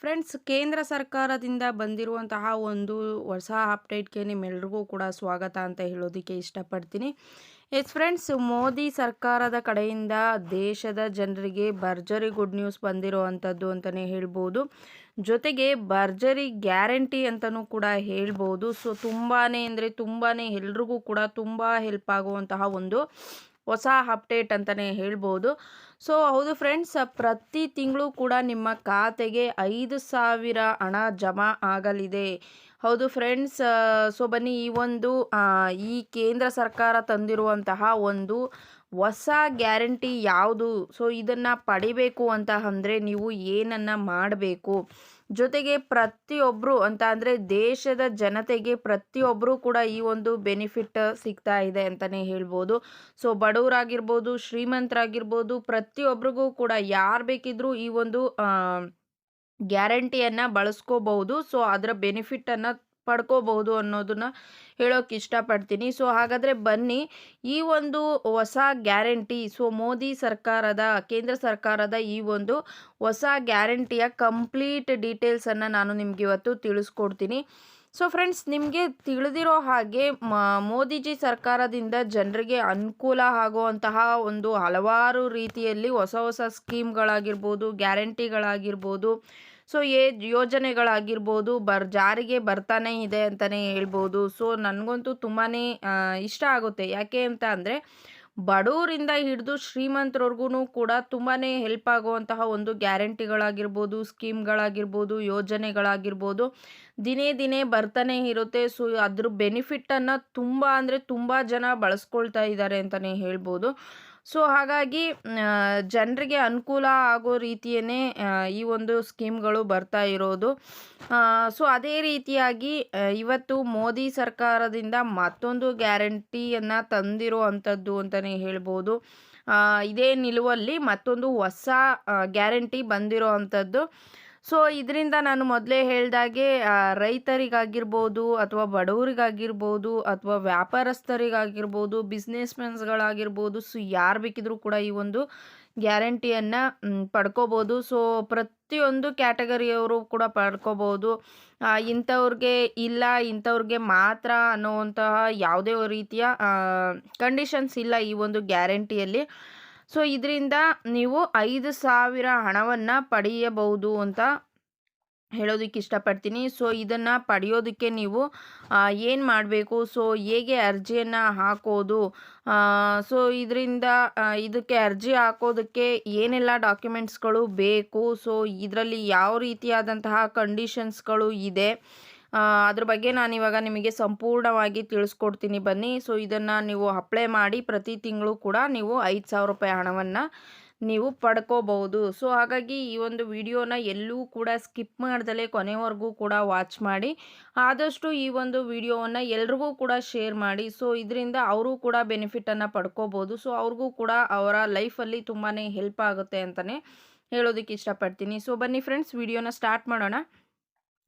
Friends, ಕೇಂದ್ರ ಸರ್ಕಾರದಿಂದ ಬಂದಿರುವಂತಹ ಒಂದು ಹೊಸ ಅಪ್ಡೇಟ್ಗೆ ನಿಮ್ಮೆಲ್ರಿಗೂ ಕೂಡ ಸ್ವಾಗತ ಅಂತ ಹೇಳೋದಕ್ಕೆ ಇಷ್ಟಪಡ್ತೀನಿ. ಎಸ್ ಫ್ರೆಂಡ್ಸ್, ಮೋದಿ ಸರ್ಕಾರದ ಕಡೆಯಿಂದ ದೇಶದ ಜನರಿಗೆ ಭರ್ಜರಿ ಗುಡ್ ನ್ಯೂಸ್ ಬಂದಿರುವಂಥದ್ದು ಅಂತಲೇ ಹೇಳ್ಬೋದು. ಜೊತೆಗೆ ಭರ್ಜರಿ ಗ್ಯಾರಂಟಿ ಅಂತಲೂ ಕೂಡ ಹೇಳ್ಬೋದು. ಸೊ ತುಂಬಾ ಅಂದರೆ ತುಂಬಾ ಎಲ್ರಿಗೂ ಕೂಡ ತುಂಬ ಹೆಲ್ಪ್ ಆಗುವಂತಹ ಒಂದು ಹೊಸ ಅಪ್ಡೇಟ್ ಅಂತಲೇ ಹೇಳ್ಬೋದು. ಸೊ, ಹೌದು ಫ್ರೆಂಡ್ಸ್, ಪ್ರತಿ ತಿಂಗಳು ಕೂಡ ನಿಮ್ಮ ಖಾತೆಗೆ ಐದು ಸಾವಿರ ಹಣ ಜಮಾ ಆಗಲಿದೆ. ಹೌದು ಫ್ರೆಂಡ್ಸ್, ಸೊ, ಬನ್ನಿ, ಈ ಒಂದು ಈ ಕೇಂದ್ರ ಸರ್ಕಾರ ತಂದಿರುವಂತಹ ಒಂದು ಹೊಸ ಗ್ಯಾರಂಟಿ ಯಾವುದು? ಸೊ, ಇದನ್ನು ಪಡಿಬೇಕು ಅಂತ ಅಂದರೆ ನೀವು ಏನನ್ನು ಮಾಡಬೇಕು? ಜೊತೆಗೆ ಪ್ರತಿಯೊಬ್ಬರು ಅಂತ ಅಂದರೆ ದೇಶದ ಜನತೆಗೆ ಪ್ರತಿಯೊಬ್ಬರು ಕೂಡ ಈ ಒಂದು ಬೆನಿಫಿಟ್ ಸಿಗ್ತಾ ಇದೆ ಅಂತಲೇ ಹೇಳ್ಬೋದು. ಸೊ ಬಡವರಾಗಿರ್ಬೋದು, ಶ್ರೀಮಂತರಾಗಿರ್ಬೋದು ಪ್ರತಿಯೊಬ್ಬರಿಗೂ ಕೂಡ ಯಾರು ಬೇಕಿದ್ರೂ ಈ ಒಂದು ಗ್ಯಾರಂಟಿಯನ್ನು ಬಳಸ್ಕೋಬಹುದು. ಸೊ ಅದರ ಬೆನಿಫಿಟನ್ನು ಪಡ್ಕೋಬಹುದು ಅನ್ನೋದನ್ನ ಹೇಳೋಕೆ ಇಷ್ಟಪಡ್ತೀನಿ. ಸೊ ಹಾಗಾದರೆ ಬನ್ನಿ, ಈ ಒಂದು ಹೊಸ ಗ್ಯಾರಂಟಿ ಸೊ ಮೋದಿ ಸರ್ಕಾರದ, ಕೇಂದ್ರ ಸರ್ಕಾರದ ಈ ಒಂದು ಹೊಸ ಗ್ಯಾರಂಟಿಯ ಕಂಪ್ಲೀಟ್ ಡೀಟೇಲ್ಸನ್ನು ನಾನು ನಿಮ್ಗೆ ಇವತ್ತು ತಿಳಿಸ್ಕೊಡ್ತೀನಿ. ಸೊ ಫ್ರೆಂಡ್ಸ್ ನಿಮಗೆ ತಿಳಿದಿರೋ ಹಾಗೆ ಮೋದಿಜಿ ಸರ್ಕಾರದಿಂದ ಜನರಿಗೆ ಅನುಕೂಲ ಆಗುವಂತಹ ಒಂದು ಹಲವಾರು ರೀತಿಯಲ್ಲಿ ಹೊಸ ಹೊಸ ಸ್ಕೀಮ್ಗಳಾಗಿರ್ಬೋದು, ಗ್ಯಾರಂಟಿಗಳಾಗಿರ್ಬೋದು, ಸೊ ಏ ಯೋಜನೆಗಳಾಗಿರ್ಬೋದು ಬರ್, ಜಾರಿಗೆ ಬರ್ತಾನೆ ಇದೆ ಅಂತಲೇ ಹೇಳ್ಬೋದು. ಸೊ ನನಗಂತೂ ತುಂಬಾ ಇಷ್ಟ ಆಗುತ್ತೆ. ಯಾಕೆ ಅಂತ ಅಂದರೆ ಬಡವರಿಂದ ಹಿಡಿದು ಶ್ರೀಮಂತರವ್ರಿಗೂ ಕೂಡ ತುಂಬಾ ಹೆಲ್ಪ್ ಆಗುವಂತಹ ಒಂದು ಗ್ಯಾರಂಟಿಗಳಾಗಿರ್ಬೋದು, ಸ್ಕೀಮ್ಗಳಾಗಿರ್ಬೋದು, ಯೋಜನೆಗಳಾಗಿರ್ಬೋದು. ದಿನೇ ದಿನೇ ಬರ್ತಾನೆ ಇರುತ್ತೆ. ಸೊ ಅದ್ರ ಬೆನಿಫಿಟ್ಟನ್ನು ತುಂಬ ಅಂದರೆ ತುಂಬ ಜನ ಬಳಸ್ಕೊಳ್ತಾ ಇದ್ದಾರೆ ಅಂತಲೇ ಹೇಳ್ಬೋದು. ಸೊ ಹಾಗಾಗಿ ಜನರಿಗೆ ಅನುಕೂಲ ಆಗೋ ರೀತಿಯೇ ಈ ಒಂದು ಸ್ಕೀಮ್ಗಳು ಬರ್ತಾ ಇರೋದು. ಸೊ ಅದೇ ರೀತಿಯಾಗಿ ಇವತ್ತು ಮೋದಿ ಸರ್ಕಾರದಿಂದ ಮತ್ತೊಂದು ಗ್ಯಾರಂಟಿಯನ್ನು ತಂದಿರೋ ಅಂಥದ್ದು ಅಂತಲೇ ಹೇಳ್ಬೋದು. ಇದೇ ನಿಲುವಲ್ಲಿ ಮತ್ತೊಂದು ಹೊಸ ಗ್ಯಾರಂಟಿ ಬಂದಿರೋ ಅಂಥದ್ದು. ಸೊ ಇದರಿಂದ ನಾನು ಮೊದಲೇ ಹೇಳ್ದಾಗೆ ರೈತರಿಗಾಗಿರ್ಬೋದು ಅಥವಾ ಬಡವರಿಗಾಗಿರ್ಬೋದು ಅಥವಾ ವ್ಯಾಪಾರಸ್ಥರಿಗಾಗಿರ್ಬೋದು ಬಿಸ್ನೆಸ್ ಮೆನ್ಸ್ಗಳಾಗಿರ್ಬೋದು ಸೊ ಯಾರು ಬೇಕಿದ್ರೂ ಕೂಡ ಈ ಒಂದು ಗ್ಯಾರಂಟಿಯನ್ನು ಪಡ್ಕೋಬೋದು. ಸೊ ಪ್ರತಿಯೊಂದು ಕ್ಯಾಟಗರಿಯವರು ಕೂಡ ಪಡ್ಕೋಬೋದು. ಇಂಥವ್ರಿಗೆ ಇಲ್ಲ, ಇಂಥವ್ರಿಗೆ ಮಾತ್ರ ಅನ್ನುವಂತಹ ಯಾವುದೇ ರೀತಿಯ ಕಂಡೀಷನ್ಸ್ ಇಲ್ಲ ಈ ಒಂದು ಗ್ಯಾರಂಟಿಯಲ್ಲಿ. ಸೊ, ಇದರಿಂದ ನೀವು ಐದು ಸಾವಿರ ಹಣವನ್ನು ಪಡೆಯಬಹುದು ಅಂತ ಹೇಳೋದಕ್ಕೆ ಇಷ್ಟಪಡ್ತೀನಿ. ಸೊ, ಇದನ್ನು ಪಡೆಯೋದಕ್ಕೆ ನೀವು ಏನು ಮಾಡಬೇಕು? ಸೊ, ಹೇಗೆ ಅರ್ಜಿಯನ್ನು ಹಾಕೋದು? ಸೊ, ಇದರಿಂದ ಇದಕ್ಕೆ ಅರ್ಜಿ ಹಾಕೋದಕ್ಕೆ ಏನೆಲ್ಲ ಡಾಕ್ಯುಮೆಂಟ್ಸ್ಗಳು ಬೇಕು? ಸೊ, ಇದರಲ್ಲಿ ಯಾವ ರೀತಿಯಾದಂತಹ ಕಂಡೀಷನ್ಸ್ಗಳು ಇದೆ? ಅದ್ರ ಬಗ್ಗೆ ನಾನು ಇವಾಗ ನಿಮಗೆ ಸಂಪೂರ್ಣವಾಗಿ ತಿಳಿಸ್ಕೊಡ್ತೀನಿ ಬನ್ನಿ. ಸೊ ಇದನ್ನು ನೀವು ಅಪ್ಲೈ ಮಾಡಿ ಪ್ರತಿ ತಿಂಗಳು ಕೂಡ ನೀವು ಐದು ಸಾವಿರ ರೂಪಾಯಿ ಹಣವನ್ನು ನೀವು ಪಡ್ಕೋಬಹುದು. ಸೊ ಹಾಗಾಗಿ ಈ ಒಂದು ವಿಡಿಯೋನ ಎಲ್ಲೂ ಕೂಡ ಸ್ಕಿಪ್ ಮಾಡ್ದಲೇ ಕೊನೆವರೆಗೂ ಕೂಡ ವಾಚ್ ಮಾಡಿ. ಆದಷ್ಟು ಈ ಒಂದು ವಿಡಿಯೋವನ್ನು ಎಲ್ರಿಗೂ ಕೂಡ ಶೇರ್ ಮಾಡಿ. ಸೊ ಇದರಿಂದ ಅವರು ಕೂಡ ಬೆನಿಫಿಟನ್ನು ಪಡ್ಕೋಬೋದು ಸೊ ಅವ್ರಿಗೂ ಕೂಡ ಅವರ ಲೈಫಲ್ಲಿ ತುಂಬಾ ಹೆಲ್ಪ್ ಆಗುತ್ತೆ ಅಂತಲೇ ಹೇಳೋದಕ್ಕೆ ಇಷ್ಟಪಡ್ತೀನಿ. ಸೊ ಬನ್ನಿ ಫ್ರೆಂಡ್ಸ್ ವಿಡಿಯೋನ ಸ್ಟಾರ್ಟ್ ಮಾಡೋಣ.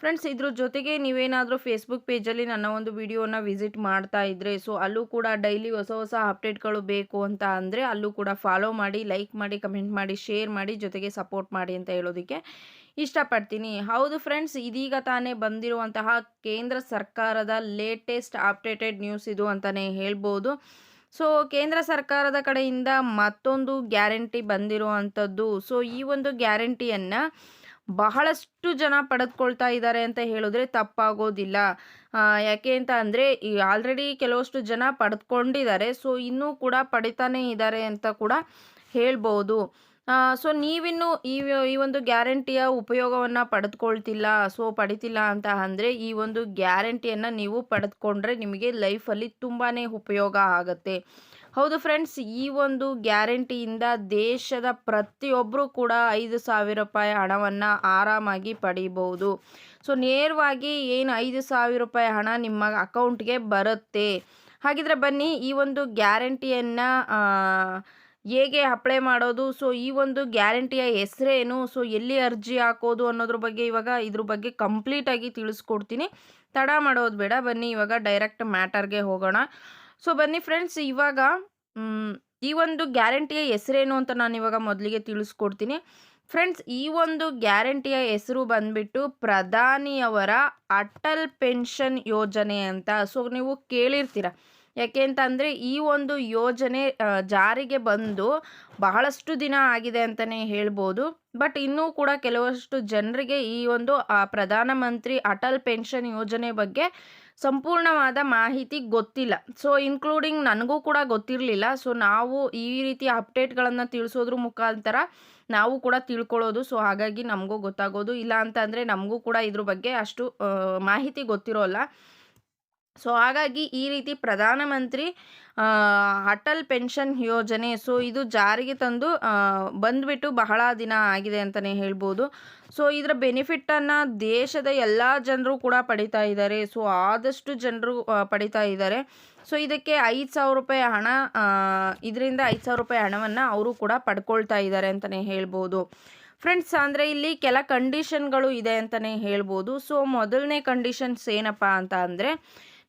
ಫ್ರೆಂಡ್ಸ್ ಇದ್ರ ಜೊತೆಗೆ ನೀವೇನಾದರೂ ಫೇಸ್ಬುಕ್ ಪೇಜಲ್ಲಿ ನನ್ನ ಒಂದು ವಿಡಿಯೋನ ವಿಸಿಟ್ ಮಾಡ್ತಾ ಇದ್ದರೆ ಸೊ ಅಲ್ಲೂ ಕೂಡ ಡೈಲಿ ಹೊಸ ಹೊಸ ಅಪ್ಡೇಟ್ಗಳು ಬೇಕು ಅಂತ ಅಂದರೆ ಅಲ್ಲೂ ಕೂಡ ಫಾಲೋ ಮಾಡಿ ಲೈಕ್ ಮಾಡಿ ಕಮೆಂಟ್ ಮಾಡಿ ಶೇರ್ ಮಾಡಿ, ಜೊತೆಗೆ ಸಪೋರ್ಟ್ ಮಾಡಿ ಅಂತ ಹೇಳೋದಕ್ಕೆ ಇಷ್ಟಪಡ್ತೀನಿ. ಹೌದು ಫ್ರೆಂಡ್ಸ್ ಇದೀಗ ತಾನೇ ಬಂದಿರುವಂತಹ ಕೇಂದ್ರ ಸರ್ಕಾರದ ಲೇಟೆಸ್ಟ್ ಅಪ್ಡೇಟೆಡ್ ನ್ಯೂಸ್ ಇದು ಅಂತಲೇ ಹೇಳ್ಬೋದು. ಸೊ ಕೇಂದ್ರ ಸರ್ಕಾರದ ಕಡೆಯಿಂದ ಮತ್ತೊಂದು ಗ್ಯಾರಂಟಿ ಬಂದಿರುವಂಥದ್ದು. ಸೊ ಈ ಒಂದು ಗ್ಯಾರಂಟಿಯನ್ನು ಬಹಳಷ್ಟು ಜನ ಪಡೆದುಕೊಳ್ತಾ ಇದ್ದಾರೆ ಅಂತ ಹೇಳಿದ್ರೆ ತಪ್ಪಾಗೋದಿಲ್ಲ. ಯಾಕೆ ಅಂತ ಅಂದರೆ, ಈ ಆಲ್ರೆಡಿ ಕೆಲವಷ್ಟು ಜನ ಪಡೆದುಕೊಂಡಿದ್ದಾರೆ. ಸೊ ಇನ್ನೂ ಕೂಡ ಪಡಿತಾನೇ ಇದ್ದಾರೆ ಅಂತ ಕೂಡ ಹೇಳ್ಬೋದು. ಸೊ ನೀವಿನ್ನು ಈ ಈ ಒಂದು ಗ್ಯಾರಂಟಿಯ ಉಪಯೋಗವನ್ನು ಪಡೆದುಕೊಳ್ತಿಲ್ಲ ಸೊ ಪಡಿತಿಲ್ಲ ಅಂತ ಅಂದರೆ, ಈ ಒಂದು ಗ್ಯಾರಂಟಿಯನ್ನು ನೀವು ಪಡೆದುಕೊಂಡ್ರೆ ನಿಮಗೆ ಲೈಫಲ್ಲಿ ತುಂಬಾ ಉಪಯೋಗ ಆಗುತ್ತೆ. ಹೌದು ಫ್ರೆಂಡ್ಸ್ ಈ ಒಂದು ಗ್ಯಾರಂಟಿಯಿಂದ ದೇಶದ ಪ್ರತಿಯೊಬ್ಬರು ಕೂಡ ಐದು ಸಾವಿರ ರೂಪಾಯಿ ಹಣವನ್ನು ಆರಾಮಾಗಿ ಪಡೀಬೋದು ಸೊ ನೇರವಾಗಿ ಏನು ಐದು ಸಾವಿರ ರೂಪಾಯಿ ಹಣ ನಿಮ್ಮ ಅಕೌಂಟ್ಗೆ ಬರುತ್ತೆ? ಹಾಗಿದ್ರೆ ಬನ್ನಿ, ಈ ಒಂದು ಗ್ಯಾರಂಟಿಯನ್ನು ಹೇಗೆ ಅಪ್ಲೈ ಮಾಡೋದು? ಸೊ ಈ ಒಂದು ಗ್ಯಾರಂಟಿಯ ಹೆಸರೇನು? ಸೊ ಎಲ್ಲಿ ಅರ್ಜಿ ಹಾಕೋದು ಅನ್ನೋದ್ರ ಬಗ್ಗೆ ಇವಾಗ ಇದ್ರ ಬಗ್ಗೆ ಕಂಪ್ಲೀಟಾಗಿ ತಿಳಿಸ್ಕೊಡ್ತೀನಿ. ತಡ ಮಾಡೋದು ಬೇಡ, ಬನ್ನಿ ಇವಾಗ ಡೈರೆಕ್ಟ್ ಮ್ಯಾಟರ್ಗೆ ಹೋಗೋಣ. ಸೊ ಬನ್ನಿ ಫ್ರೆಂಡ್ಸ್ ಇವಾಗ ಈ ಒಂದು ಗ್ಯಾರಂಟಿಯ ಹೆಸರೇನು ಅಂತ ನಾನು ಇವಾಗ ಮೊದಲಿಗೆ ತಿಳಿಸ್ಕೊಡ್ತೀನಿ. ಫ್ರೆಂಡ್ಸ್ ಈ ಒಂದು ಗ್ಯಾರಂಟಿಯ ಹೆಸರು ಬಂದ್ಬಿಟ್ಟು ಪ್ರಧಾನಿಯವರ ಅಟಲ್ ಪೆನ್ಷನ್ ಯೋಜನೆ ಅಂತ. ಸೊ ನೀವು ಕೇಳಿರ್ತೀರ. ಯಾಕೆ ಅಂತಂದರೆ ಈ ಒಂದು ಯೋಜನೆ ಜಾರಿಗೆ ಬಂದು ಬಹಳಷ್ಟು ದಿನ ಆಗಿದೆ ಅಂತಲೇ ಹೇಳ್ಬೋದು. ಬಟ್ ಇನ್ನೂ ಕೂಡ ಕೆಲವಷ್ಟು ಜನರಿಗೆ ಈ ಒಂದು ಪ್ರಧಾನಮಂತ್ರಿ ಅಟಲ್ ಪೆನ್ಷನ್ ಯೋಜನೆ ಬಗ್ಗೆ ಸಂಪೂರ್ಣವಾದ ಮಾಹಿತಿ ಗೊತ್ತಿಲ್ಲ. ಸೊ ಇನ್ಕ್ಲೂಡಿಂಗ್ ನನಗೂ ಕೂಡ ಗೊತ್ತಿರಲಿಲ್ಲ. ಸೊ ನಾವು ಈ ರೀತಿ ಅಪ್ಡೇಟ್ಗಳನ್ನು ತಿಳಿಸೋದ್ರ ಮುಖಾಂತರ ನಾವು ಕೂಡ ತಿಳ್ಕೊಳ್ಳೋದು. ಸೊ ಹಾಗಾಗಿ ನಮಗೂ ಗೊತ್ತಾಗೋದು. ಇಲ್ಲ ಅಂತಂದರೆ ನಮಗೂ ಕೂಡ ಇದ್ರ ಬಗ್ಗೆ ಅಷ್ಟು ಮಾಹಿತಿ ಗೊತ್ತಿರೋಲ್ಲ. ಸೊ, ಹಾಗಾಗಿ ಈ ರೀತಿ ಪ್ರಧಾನಮಂತ್ರಿ ಅಟಲ್ ಪೆನ್ಷನ್ ಯೋಜನೆ, ಸೊ, ಇದು ಜಾರಿಗೆ ತಂದು ಬಂದ್ಬಿಟ್ಟು ಬಹಳ ದಿನ ಆಗಿದೆ ಅಂತಲೇ ಹೇಳ್ಬೋದು. ಸೊ, ಇದರ ಬೆನಿಫಿಟ್ಟನ್ನು ದೇಶದ ಎಲ್ಲ ಜನರು ಕೂಡ ಪಡಿತಾ ಇದ್ದಾರೆ. ಸೊ, ಆದಷ್ಟು ಜನರು ಪಡಿತಾ ಇದ್ದಾರೆ. ಸೊ, ಇದಕ್ಕೆ ಐದು ಸಾವಿರ ರೂಪಾಯಿ ಹಣ ಇದರಿಂದ ಐದು ಸಾವಿರ ರೂಪಾಯಿ ಹಣವನ್ನು ಅವರು ಕೂಡ ಪಡ್ಕೊಳ್ತಾ ಇದ್ದಾರೆ ಅಂತಲೇ ಹೇಳ್ಬೋದು. ಫ್ರೆಂಡ್ಸ್, ಅಂದರೆ ಇಲ್ಲಿ ಕೆಲ ಕಂಡೀಷನ್ಗಳು ಇದೆ ಅಂತಲೇ ಹೇಳ್ಬೋದು. ಸೊ, ಮೊದಲನೇ ಕಂಡೀಷನ್ಸ್ ಏನಪ್ಪ ಅಂತ ಅಂದರೆ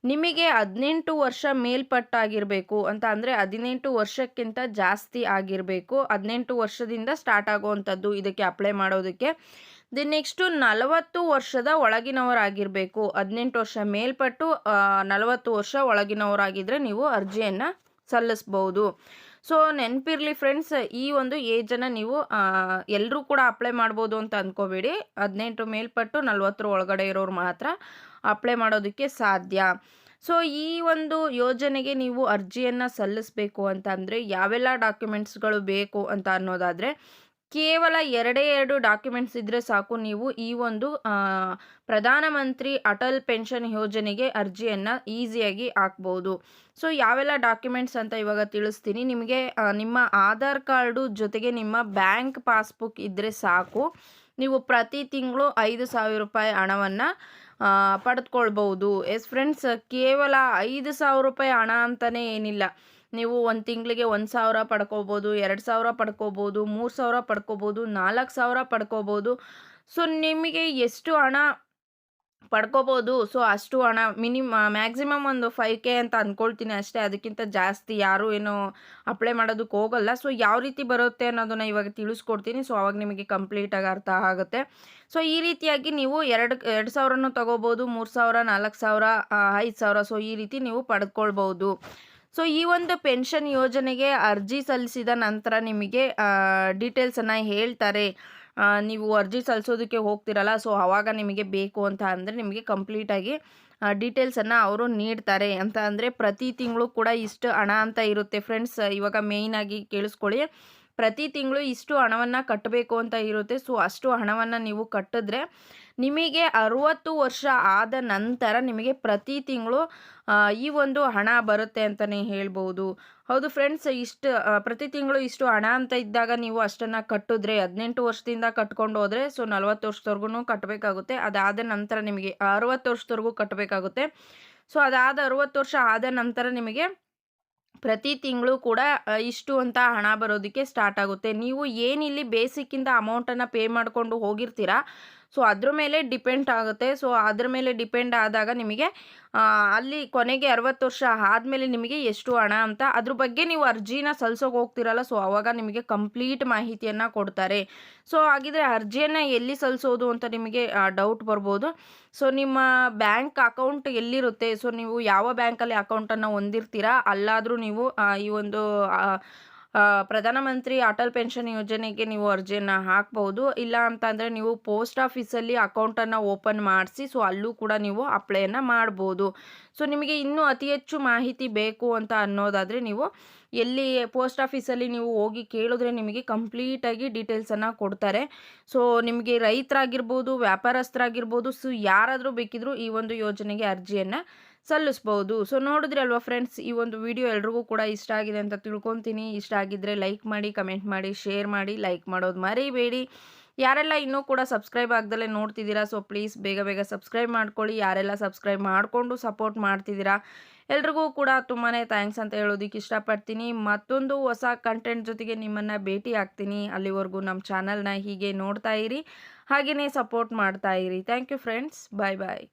ನಿಮಗೆ ಹದಿನೆಂಟು ವರ್ಷ ಮೇಲ್ಪಟ್ಟಾಗಿರಬೇಕು ಅಂತ ಅಂದರೆ ಹದಿನೆಂಟು ವರ್ಷಕ್ಕಿಂತ ಜಾಸ್ತಿ ಆಗಿರಬೇಕು. ಹದಿನೆಂಟು ವರ್ಷದಿಂದ ಸ್ಟಾರ್ಟ್ ಆಗುವಂಥದ್ದು ಇದಕ್ಕೆ ಅಪ್ಲೈ ಮಾಡೋದಕ್ಕೆ. ದೆನ್ ನೆಕ್ಸ್ಟು ನಲವತ್ತು ವರ್ಷದ ಒಳಗಿನವರಾಗಿರಬೇಕು. ಹದಿನೆಂಟು ವರ್ಷ ಮೇಲ್ಪಟ್ಟು ನಲವತ್ತು ವರ್ಷ ಒಳಗಿನವರಾಗಿದ್ದರೆ ನೀವು ಅರ್ಜಿಯನ್ನು ಸಲ್ಲಿಸ್ಬೋದು. ಸೊ ನೆನಪಿರಲಿ ಫ್ರೆಂಡ್ಸ್ ಈ ಒಂದು ಏಜನ್ನು ನೀವು ಎಲ್ಲರೂ ಕೂಡ ಅಪ್ಲೈ ಮಾಡ್ಬೋದು ಅಂತ ಅಂದ್ಕೋಬೇಡಿ ಹದಿನೆಂಟು ಮೇಲ್ಪಟ್ಟು ನಲ್ವತ್ತರ ಒಳಗಡೆ ಇರೋರು ಮಾತ್ರ. ಅಪ್ಲೈ ಮಾಡೋದಕ್ಕೆ ಸಾಧ್ಯ. ಸೊ, ಈ ಒಂದು ಯೋಜನೆಗೆ ನೀವು ಅರ್ಜಿಯನ್ನು ಸಲ್ಲಿಸಬೇಕು ಅಂತ ಅಂದರೆ ಯಾವೆಲ್ಲ ಡಾಕ್ಯುಮೆಂಟ್ಸ್ಗಳು ಬೇಕು ಅಂತ ಅನ್ನೋದಾದರೆ ಕೇವಲ ಎರಡೇ ಎರಡು ಡಾಕ್ಯುಮೆಂಟ್ಸ್ ಇದ್ದರೆ ಸಾಕು ನೀವು ಈ ಒಂದು ಪ್ರಧಾನಮಂತ್ರಿ ಅಟಲ್ ಪೆನ್ಷನ್ ಯೋಜನೆಗೆ ಅರ್ಜಿಯನ್ನು ಈಸಿಯಾಗಿ ಹಾಕ್ಬೋದು. ಸೊ, ಯಾವೆಲ್ಲ ಡಾಕ್ಯುಮೆಂಟ್ಸ್ ಅಂತ ಇವಾಗ ತಿಳಿಸ್ತೀನಿ. ನಿಮಗೆ ನಿಮ್ಮ ಆಧಾರ್ ಕಾರ್ಡು ಜೊತೆಗೆ ನಿಮ್ಮ ಬ್ಯಾಂಕ್ ಪಾಸ್ಬುಕ್ ಇದ್ದರೆ ಸಾಕು. ನೀವು ಪ್ರತಿ ತಿಂಗಳು ಐದು ಸಾವಿರ ರೂಪಾಯಿ ಹಣವನ್ನು ಪಡೆದುಕೊಳ್ಬೋದು ಎಸ್ ಫ್ರೆಂಡ್ಸ್, ಕೇವಲ ಐದು ಸಾವಿರ ರೂಪಾಯಿ ಹಣ ಅಂತಲೇ ಏನಿಲ್ಲ. ನೀವು ಒಂದು ತಿಂಗಳಿಗೆ ಒಂದು ಸಾವಿರ ಪಡ್ಕೋಬೋದು ಎರಡು ಸಾವಿರ ಪಡ್ಕೋಬೋದು ಮೂರು ಸಾವಿರ ಪಡ್ಕೋಬೋದು ನಾಲ್ಕು ಸಾವಿರ ಪಡ್ಕೋಬೋದು ಸೊ ನಿಮಗೆ ಎಷ್ಟು ಹಣ ಪಡ್ಕೋಬೋದು. ಸೊ ಅಷ್ಟು ಹಣ ಮಿನಿಮ ಮ್ಯಾಕ್ಸಿಮಮ್ ಒಂದು ಫೈವ್ ಕೆ ಅಂತ ಅಂದ್ಕೊಳ್ತೀನಿ ಅಷ್ಟೇ. ಅದಕ್ಕಿಂತ ಜಾಸ್ತಿ ಯಾರೂ ಏನು ಅಪ್ಲೈ ಮಾಡೋದಕ್ಕೆ ಹೋಗಲ್ಲ. ಸೊ ಯಾವ ರೀತಿ ಬರುತ್ತೆ ಅನ್ನೋದನ್ನು ಇವಾಗ ತಿಳಿಸ್ಕೊಡ್ತೀನಿ. ಸೊ ಅವಾಗ ನಿಮಗೆ ಕಂಪ್ಲೀಟಾಗಿ ಅರ್ಥ ಆಗುತ್ತೆ. ಸೊ ಈ ರೀತಿಯಾಗಿ ನೀವು ಎರಡು ಎರಡು ಸಾವಿರನೂ ತೊಗೋಬೋದು, ಮೂರು ಸಾವಿರ, ನಾಲ್ಕು ಸಾವಿರ ಐದು ಸಾವಿರ. ಸೊ ಈ ರೀತಿ ನೀವು ಪಡ್ಕೊಳ್ಬೋದು. ಸೊ ಈ ಒಂದು ಪೆನ್ಷನ್ ಯೋಜನೆಗೆ ಅರ್ಜಿ ಸಲ್ಲಿಸಿದ ನಂತರ ನಿಮಗೆ ಡೀಟೇಲ್ಸನ್ನು ಹೇಳ್ತಾರೆ. ನೀವು ಅರ್ಜಿ ಸಲ್ಲಿಸೋದಕ್ಕೆ ಹೋಗ್ತಿರಲ್ಲ ಸೊ ಆವಾಗ ನಿಮಗೆ ಬೇಕು ಅಂತ ಅಂದರೆ ನಿಮಗೆ ಕಂಪ್ಲೀಟಾಗಿ ಡೀಟೇಲ್ಸನ್ನು ಅವರು ನೀಡ್ತಾರೆ. ಅಂತ ಅಂದರೆ ಪ್ರತಿ ತಿಂಗಳು ಕೂಡ ಇಷ್ಟು ಹಣ ಅಂತ ಇರುತ್ತೆ ಫ್ರೆಂಡ್ಸ್ ಇವಾಗ ಮೇಯ್ನಾಗಿ ಕೇಳಿಸ್ಕೊಳ್ಳಿ. ಪ್ರತಿ ತಿಂಗಳು ಇಷ್ಟು ಹಣವನ್ನು ಕಟ್ಟಬೇಕು ಅಂತ ಇರುತ್ತೆ ಸೊ ಅಷ್ಟು ಹಣವನ್ನು ನೀವು ಕಟ್ಟಿದ್ರೆ ನಿಮಗೆ ಅರುವತ್ತು ವರ್ಷ ಆದ ನಂತರ ನಿಮಗೆ ಪ್ರತಿ ತಿಂಗಳು ಈ ಒಂದು ಹಣ ಬರುತ್ತೆ ಅಂತಲೇ ಹೇಳ್ಬೋದು. ಹೌದು ಫ್ರೆಂಡ್ಸ್ ಇಷ್ಟು ಪ್ರತಿ ತಿಂಗಳು ಇಷ್ಟು ಹಣ ಅಂತ ಇದ್ದಾಗ ನೀವು ಅಷ್ಟನ್ನು ಕಟ್ಟಿದ್ರೆ, ಹದಿನೆಂಟು ವರ್ಷದಿಂದ ಕಟ್ಕೊಂಡು ಹೋದರೆ ಸೊ ನಲ್ವತ್ತು ವರ್ಷದವರೆಗೂ ಕಟ್ಟಬೇಕಾಗುತ್ತೆ ಅದಾದ ನಂತರ ನಿಮಗೆ ಅರುವತ್ತು ವರ್ಷದವರೆಗೂ ಕಟ್ಟಬೇಕಾಗುತ್ತೆ ಸೊ ಅದಾದ ಅರುವತ್ತು ವರ್ಷ ಆದ ನಂತರ ನಿಮಗೆ ಪ್ರತಿ ತಿಂಗಳು ಕೂಡ ಇಷ್ಟು ಅಂತ ಹಣ ಬರೋದಕ್ಕೆ ಸ್ಟಾರ್ಟ್ ಆಗುತ್ತೆ. ನೀವು ಏನಿಲ್ಲಿ ಬೇಸಿಕ್ಕಿಂದ ಅಮೌಂಟನ್ನು ಪೇ ಮಾಡಿಕೊಂಡು ಹೋಗಿರ್ತೀರಾ ಸೊ ಅದ್ರ ಮೇಲೆ ಡಿಪೆಂಡ್ ಆಗುತ್ತೆ. ಸೊ ಅದ್ರ ಮೇಲೆ ಡಿಪೆಂಡ್ ಆದಾಗ ನಿಮಗೆ ಅಲ್ಲಿ ಕೊನೆಗೆ ಅರವತ್ತು ವರ್ಷ ಆದಮೇಲೆ ನಿಮಗೆ ಎಷ್ಟು ಹಣ ಅಂತ, ಅದ್ರ ಬಗ್ಗೆ ನೀವು ಅರ್ಜಿನ ಸಲ್ಸೋಕೆ ಹೋಗ್ತಿರಲ್ಲ. ಸೊ ಅವಾಗ ನಿಮಗೆ ಕಂಪ್ಲೀಟ್ ಮಾಹಿತಿಯನ್ನು ಕೊಡ್ತಾರೆ. ಸೊ ಹಾಗಿದ್ರೆ ಅರ್ಜಿಯನ್ನು ಎಲ್ಲಿ ಸಲ್ಲಿಸೋದು ಅಂತ ನಿಮಗೆ ಡೌಟ್ ಬರ್ಬೋದು. ಸೊ ನಿಮ್ಮ ಬ್ಯಾಂಕ್ ಅಕೌಂಟ್ ಎಲ್ಲಿರುತ್ತೆ? ಸೊ ನೀವು ಯಾವ ಬ್ಯಾಂಕಲ್ಲಿ ಅಕೌಂಟನ್ನು ಹೊಂದಿರ್ತೀರಾ? ಅಲ್ಲಾದರೂ ನೀವು ಈ ಒಂದು ಪ್ರಧಾನಮಂತ್ರಿ ಅಟಲ್ ಪೆನ್ಷನ್ ಯೋಜನೆಗೆ ನೀವು ಅರ್ಜಿಯನ್ನು ಹಾಕ್ಬೋದು. ಇಲ್ಲ ಅಂತಂದರೆ ನೀವು ಪೋಸ್ಟ್ ಆಫೀಸಲ್ಲಿ ಅಕೌಂಟನ್ನು ಓಪನ್ ಮಾಡಿಸಿ, ಸೊ ಅಲ್ಲೂ ಕೂಡ ನೀವು ಅಪ್ಲೈಯನ್ನು ಮಾಡ್ಬೋದು. ಸೊ ನಿಮಗೆ ಇನ್ನೂ ಅತಿ ಹೆಚ್ಚು ಮಾಹಿತಿ ಬೇಕು ಅಂತ ಅನ್ನೋದಾದರೆ ನೀವು ಎಲ್ಲಿ ಪೋಸ್ಟ್ ಆಫೀಸಲ್ಲಿ ನೀವು ಹೋಗಿ ಕೇಳಿದ್ರೆ ನಿಮಗೆ ಕಂಪ್ಲೀಟಾಗಿ ಡೀಟೇಲ್ಸನ್ನು ಕೊಡ್ತಾರೆ. ಸೊ ನಿಮಗೆ ರೈತರಾಗಿರ್ಬೋದು, ವ್ಯಾಪಾರಸ್ಥರಾಗಿರ್ಬೋದು, ಸೊ ಯಾರಾದರೂ ಬೇಕಿದ್ರೂ ಈ ಒಂದು ಯೋಜನೆಗೆ ಅರ್ಜಿಯನ್ನು ಸಲ್ಲಿಸ್ಬೋದು. ಸೊ ನೋಡಿದ್ರಲ್ವಾ ಫ್ರೆಂಡ್ಸ್ ಈ ಒಂದು ವಿಡಿಯೋ ಎಲ್ರಿಗೂ ಕೂಡ ಇಷ್ಟ ಆಗಿದೆ ಅಂತ ತಿಳ್ಕೊತೀನಿ. ಇಷ್ಟ ಆಗಿದ್ದರೆ ಲೈಕ್ ಮಾಡಿ ಕಮೆಂಟ್ ಮಾಡಿ ಶೇರ್ ಮಾಡಿ ಲೈಕ್ ಮಾಡೋದು ಮರಿಬೇಡಿ. ಯಾರೆಲ್ಲ ಇನ್ನೂ ಕೂಡ ಸಬ್ಸ್ಕ್ರೈಬ್ ಆಗ್ದಲೇ ನೋಡ್ತಿದ್ದೀರಾ ಸೊ ಪ್ಲೀಸ್ ಬೇಗ ಬೇಗ ಸಬ್ಸ್ಕ್ರೈಬ್ ಮಾಡ್ಕೊಳ್ಳಿ. ಯಾರೆಲ್ಲ ಸಬ್ಸ್ಕ್ರೈಬ್ ಮಾಡಿಕೊಂಡು ಸಪೋರ್ಟ್ ಮಾಡ್ತಿದ್ದೀರಾ, ಎಲ್ರಿಗೂ ಕೂಡ ತುಂಬಾ ಥ್ಯಾಂಕ್ಸ್ ಅಂತ ಹೇಳೋದಕ್ಕೆ ಇಷ್ಟಪಡ್ತೀನಿ. ಮತ್ತೊಂದು ಹೊಸ ಕಂಟೆಂಟ್ ಜೊತೆಗೆ ನಿಮ್ಮನ್ನು ಭೇಟಿ ಆಗ್ತೀನಿ. ಅಲ್ಲಿವರೆಗೂ ನಮ್ಮ ಚಾನಲ್ನ ಹೀಗೆ ನೋಡ್ತಾ ಇರಿ ಹಾಗೆಯೇ ಸಪೋರ್ಟ್ ಮಾಡ್ತಾ ಇರಿ. Thank you friends bye bye